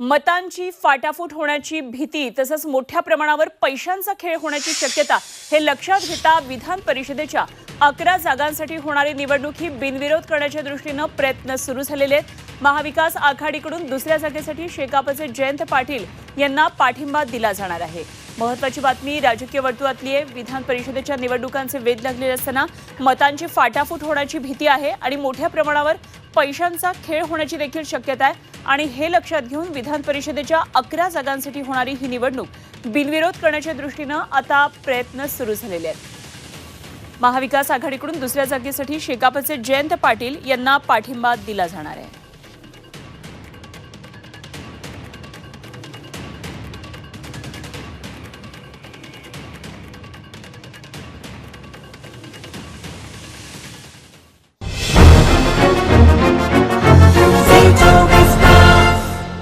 मतांची फाटाफूट होण्याची भीती तसंच मोठ्या प्रमाणावर पैशांचा खेळ होण्याची शक्यता हे लक्षात घेता विधान परिषदेच्या अकरा जागांसाठी होणारी निवडणूक ही बिनविरोध करण्याच्या दृष्टीनं प्रयत्न सुरू झालेले आहेत. महाविकास आघाडीकडून दुसऱ्या जागेसाठी शेकापचे जयंत पाटील यांना पाठिंबा दिला जाणार आहे. महत्वाची बातमी राजकीय वर्तुळातली आहे. विधान परिषदेच्या निवडणुकांचे वेध लागलेले असताना मतांची फाटाफूट होण्याची भीती आहे आणि मोठ्या प्रमाणावर पैशांचा खेळ होण्याची देखील शक्यता आहे. आणि हे लक्षात घेऊन विधान परिषदेच्या अकरा जागांसाठी होणारी ही निवडणूक बिनविरोध करण्याच्या दृष्टीनं आता प्रयत्न सुरू झालेले आहेत. महाविकास आघाडीकडून दुसऱ्या जागेसाठी शेकापचे जयंत पाटील यांना पाठिंबा दिला जाणार आहे.